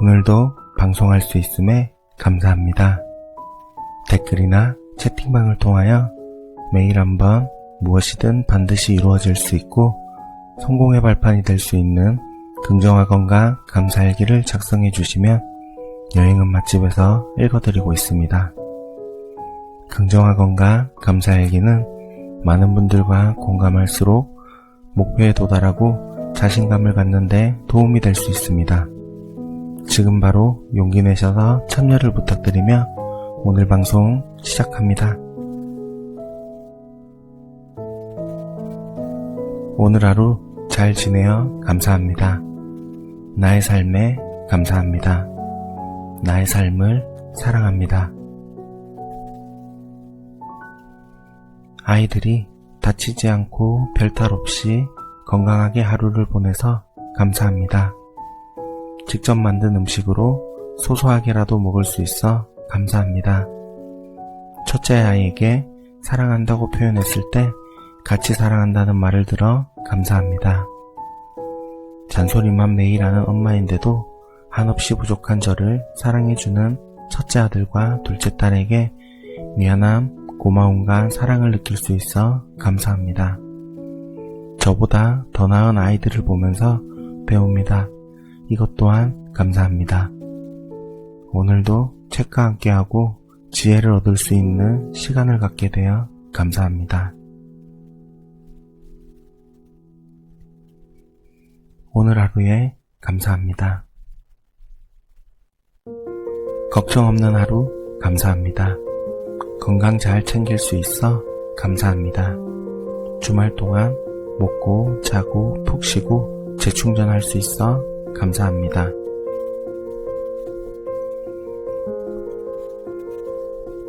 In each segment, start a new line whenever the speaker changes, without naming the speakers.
오늘도 방송할 수 있음에 감사합니다. 댓글이나 채팅방을 통하여 매일 한번 무엇이든 반드시 이루어질 수 있고 성공의 발판이 될 수 있는 건강 감사일기를 작성해 주시면 여행은 맛집에서 읽어드리고 있습니다. 건강 감사일기는 많은 분들과 공감할수록 목표에 도달하고 자신감을 갖는데 도움이 될 수 있습니다. 지금 바로 용기 내셔서 참여를 부탁드리며 오늘 방송 시작합니다. 오늘 하루 잘 지내어 감사합니다. 나의 삶에 감사합니다. 나의 삶을 사랑합니다. 아이들이 다치지 않고 별탈 없이 건강하게 하루를 보내서 감사합니다. 직접 만든 음식으로 소소하게라도 먹을 수 있어 감사합니다. 첫째 아이에게 사랑한다고 표현했을 때 같이 사랑한다는 말을 들어 감사합니다. 잔소리만 매일 하는 엄마인데도 한없이 부족한 저를 사랑해주는 첫째 아들과 둘째 딸에게 미안함, 고마움과 사랑을 느낄 수 있어 감사합니다. 저보다 더 나은 아이들을 보면서 배웁니다. 이것 또한 감사합니다. 오늘도 책과 함께하고 지혜를 얻을 수 있는 시간을 갖게 되어 감사합니다. 오늘 하루에 감사합니다. 걱정 없는 하루 감사합니다. 건강 잘 챙길 수 있어 감사합니다. 주말 동안 먹고 자고 푹 쉬고 재충전할 수 있어 감사합니다.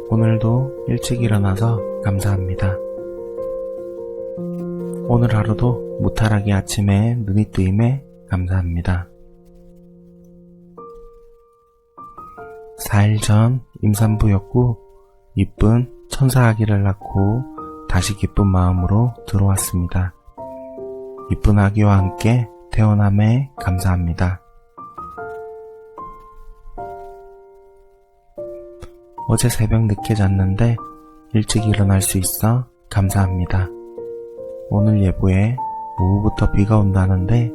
오늘도 일찍 일어나서 감사합니다. 오늘 하루도 무탈하게 아침에 눈이 뜨임에 감사합니다. 4일 전 임산부였고 이쁜 천사 아기를 낳고 다시 기쁜 마음으로 들어왔습니다. 이쁜 아기와 함께 태어남에 감사합니다. 어제 새벽 늦게 잤는데 일찍 일어날 수 있어 감사합니다. 오늘 예보에 오후부터 비가 온다는데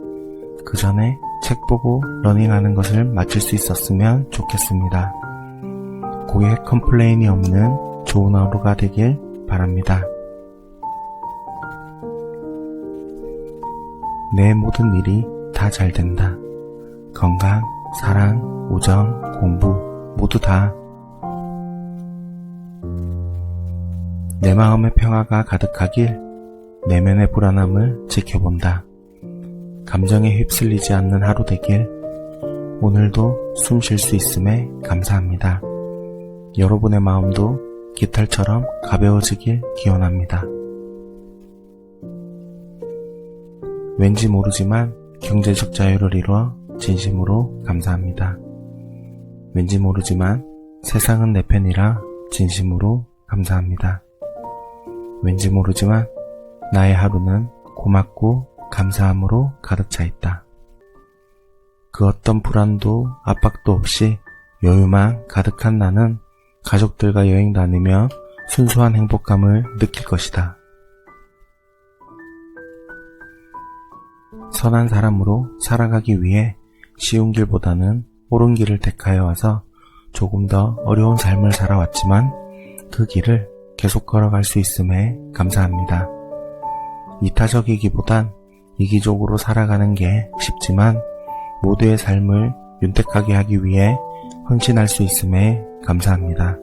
그 전에 책 보고 러닝하는 것을 마칠 수 있었으면 좋겠습니다. 고객 컴플레인이 없는 좋은 하루가 되길 바랍니다. 내 모든 일이 다 잘 된다. 건강, 사랑, 우정, 공부 모두 다. 내 마음의 평화가 가득하길 내면의 불안함을 지켜본다. 감정에 휩쓸리지 않는 하루 되길 오늘도 숨 쉴 수 있음에 감사합니다. 여러분의 마음도 깃털처럼 가벼워지길 기원합니다. 왠지 모르지만 경제적 자유를 이루어 진심으로 감사합니다. 왠지 모르지만 세상은 내 편이라 진심으로 감사합니다. 왠지 모르지만 나의 하루는 고맙고 감사함으로 가득 차 있다. 그 어떤 불안도 압박도 없이 여유만 가득한 나는 가족들과 여행 다니며 순수한 행복감을 느낄 것이다. 선한 사람으로 살아가기 위해 쉬운 길보다는 옳은 길을 택하여 와서 조금 더 어려운 삶을 살아왔지만 그 길을 계속 걸어갈 수 있음에 감사합니다. 이타적이기보단 이기적으로 살아가는 게 쉽지만 모두의 삶을 윤택하게 하기 위해 헌신할 수 있음에 감사합니다.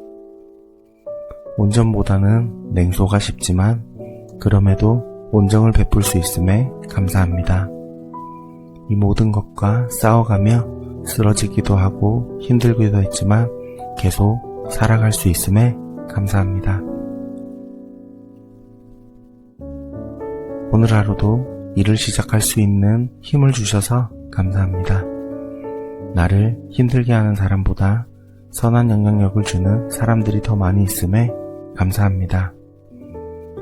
온전보다는 냉소가 쉽지만 그럼에도 온정을 베풀 수 있음에 감사합니다. 이 모든 것과 싸워가며 쓰러지기도 하고 힘들기도 했지만 계속 살아갈 수 있음에 감사합니다. 오늘 하루도 일을 시작할 수 있는 힘을 주셔서 감사합니다. 나를 힘들게 하는 사람보다 선한 영향력을 주는 사람들이 더 많이 있음에 감사합니다.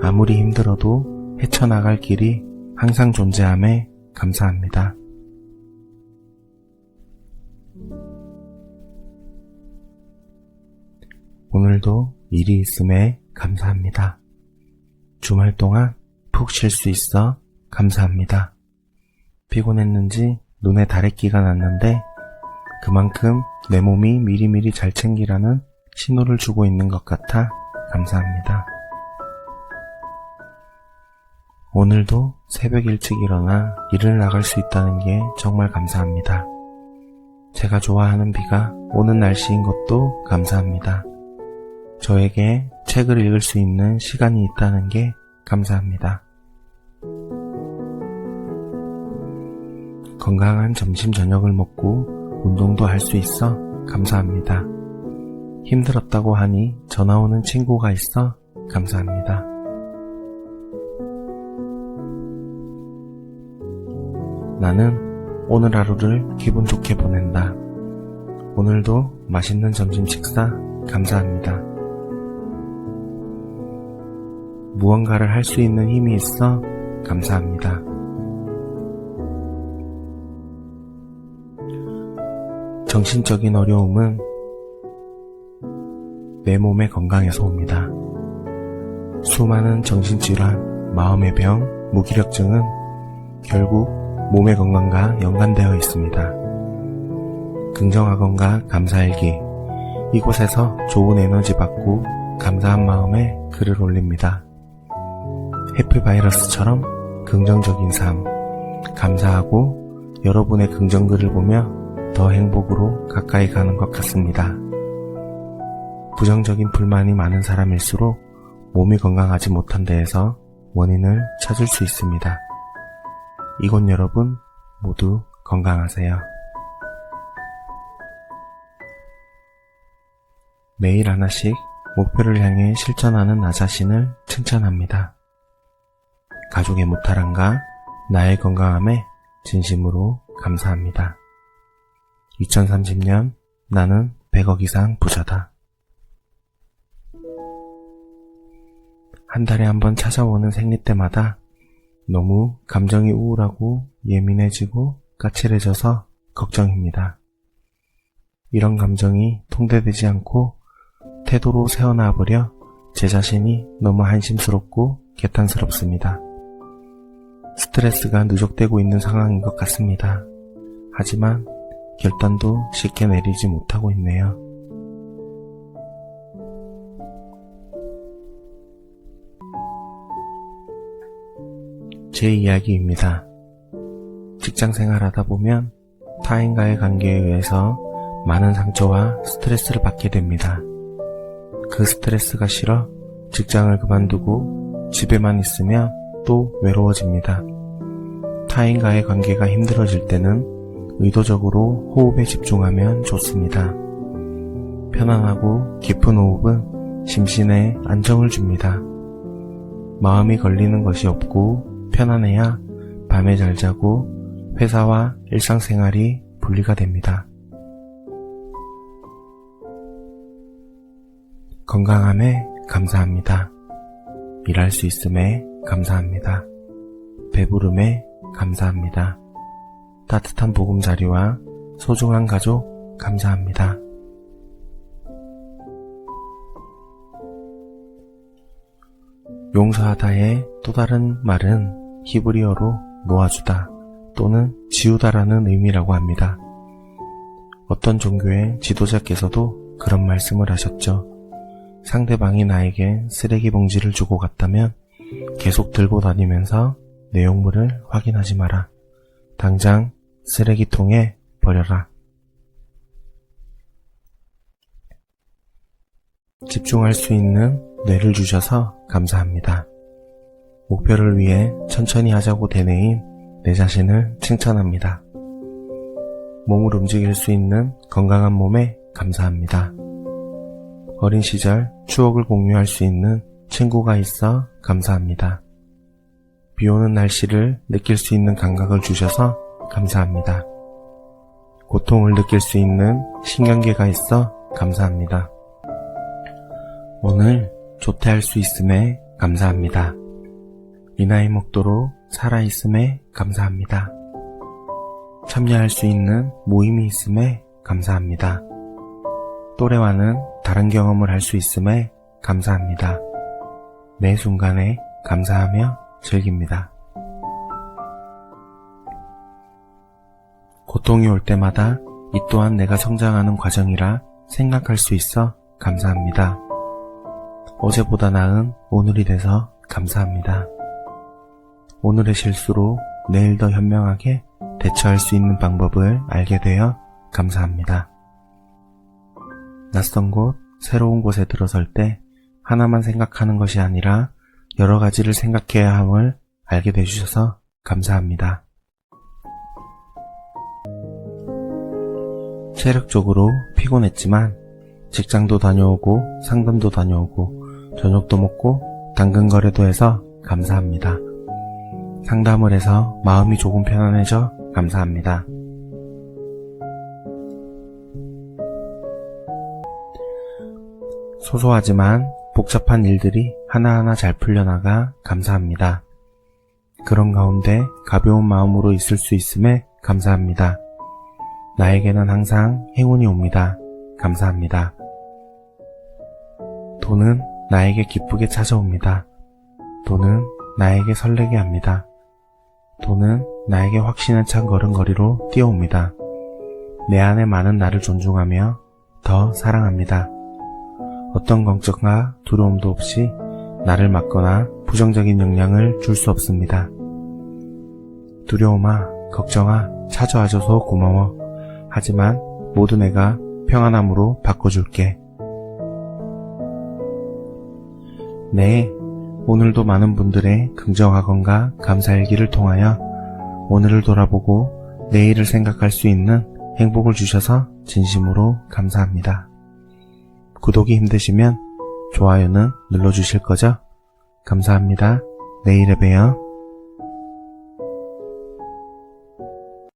아무리 힘들어도 헤쳐나갈 길이 항상 존재함에 감사합니다. 오늘도 일이 있음에 감사합니다. 주말 동안 푹 쉴 수 있어 감사합니다. 피곤했는지 눈에 다래끼가 났는데 그만큼 내 몸이 미리미리 잘 챙기라는 신호를 주고 있는 것 같아 감사합니다. 오늘도 새벽 일찍 일어나 일을 나갈 수 있다는 게 정말 감사합니다. 제가 좋아하는 비가 오는 날씨인 것도 감사합니다. 저에게 책을 읽을 수 있는 시간이 있다는 게 감사합니다. 건강한 점심 저녁을 먹고 운동도 할 수 있어 감사합니다. 힘들었다고 하니 전화 오는 친구가 있어 감사합니다. 나는 오늘 하루를 기분 좋게 보낸다. 오늘도 맛있는 점심 식사 감사합니다. 무언가를 할 수 있는 힘이 있어 감사합니다. 정신적인 어려움은 내 몸의 건강에서 옵니다. 수많은 정신질환, 마음의 병, 무기력증은 결국 몸의 건강과 연관되어 있습니다. 긍정학원과 감사일기 이곳에서 좋은 에너지 받고 감사한 마음에 글을 올립니다. 해피바이러스처럼 긍정적인 삶, 감사하고 여러분의 긍정글을 보며 더 행복으로 가까이 가는 것 같습니다. 부정적인 불만이 많은 사람일수록 몸이 건강하지 못한 데에서 원인을 찾을 수 있습니다. 이곳 여러분 모두 건강하세요. 매일 하나씩 목표를 향해 실천하는 나 자신을 칭찬합니다. 가족의 무탈함과 나의 건강함에 진심으로 감사합니다. 2030년 나는 100억 이상 부자다. 한 달에 한 번 찾아오는 생리 때마다 너무 감정이 우울하고 예민해지고 까칠해져서 걱정입니다. 이런 감정이 통제되지 않고 태도로 새어나와 버려 제 자신이 너무 한심스럽고 개탄스럽습니다. 스트레스가 누적되고 있는 상황인 것 같습니다. 하지만 결단도 쉽게 내리지 못하고 있네요. 제 이야기입니다. 직장 생활하다 보면 타인과의 관계에 의해서 많은 상처와 스트레스를 받게 됩니다. 그 스트레스가 싫어 직장을 그만두고 집에만 있으면 또 외로워집니다. 타인과의 관계가 힘들어질 때는 의도적으로 호흡에 집중하면 좋습니다. 편안하고 깊은 호흡은 심신에 안정을 줍니다. 마음이 걸리는 것이 없고 편안해야 밤에 잘 자고 회사와 일상생활이 분리가 됩니다. 건강함에 감사합니다. 일할 수 있음에 감사합니다. 배부름에 감사합니다. 따뜻한 보금자리와 소중한 가족 감사합니다. 용서하다의 또 다른 말은 히브리어로 놓아주다 또는 지우다라는 의미라고 합니다. 어떤 종교의 지도자께서도 그런 말씀을 하셨죠. 상대방이 나에게 쓰레기 봉지를 주고 갔다면 계속 들고 다니면서 내용물을 확인하지 마라. 당장 쓰레기통에 버려라. 집중할 수 있는 뇌를 주셔서 감사합니다. 목표를 위해 천천히 하자고 되뇌인 내 자신을 칭찬합니다. 몸을 움직일 수 있는 건강한 몸에 감사합니다. 어린 시절 추억을 공유할 수 있는 친구가 있어 감사합니다. 비 오는 날씨를 느낄 수 있는 감각을 주셔서 감사합니다. 고통을 느낄 수 있는 신경계가 있어 감사합니다. 오늘 조퇴할 수 있음에 감사합니다. 이 나이 먹도록 살아있음에 감사합니다. 참여할 수 있는 모임이 있음에 감사합니다. 또래와는 다른 경험을 할 수 있음에 감사합니다. 매 순간에 감사하며 즐깁니다. 고통이 올 때마다 이 또한 내가 성장하는 과정이라 생각할 수 있어 감사합니다. 어제보다 나은 오늘이 돼서 감사합니다. 오늘의 실수로 내일 더 현명하게 대처할 수 있는 방법을 알게 되어 감사합니다. 낯선 곳, 새로운 곳에 들어설 때 하나만 생각하는 것이 아니라 여러 가지를 생각해야 함을 알게 되주셔서 감사합니다. 체력적으로 피곤했지만 직장도 다녀오고 상담도 다녀오고 저녁도 먹고 당근 거래도 해서 감사합니다. 상담을 해서 마음이 조금 편안해져 감사합니다. 소소하지만 복잡한 일들이 하나하나 잘 풀려나가 감사합니다. 그런 가운데 가벼운 마음으로 있을 수 있음에 감사합니다. 나에게는 항상 행운이 옵니다. 감사합니다. 돈은 나에게 기쁘게 찾아옵니다. 돈은 나에게 설레게 합니다. 돈은 나에게 확신에 찬 걸음걸이로 뛰어옵니다. 내 안에 많은 나를 존중하며 더 사랑합니다. 어떤 걱정과 두려움도 없이 나를 막거나 부정적인 영향을 줄 수 없습니다. 두려움아, 걱정아, 찾아와줘서 고마워. 하지만 모두 내가 평안함으로 바꿔줄게. 네, 오늘도 많은 분들의 긍정학원과 감사일기를 통하여 오늘을 돌아보고 내일을 생각할 수 있는 행복을 주셔서 진심으로 감사합니다. 구독이 힘드시면 좋아요는 눌러주실 거죠? 감사합니다. 내일에 봬요.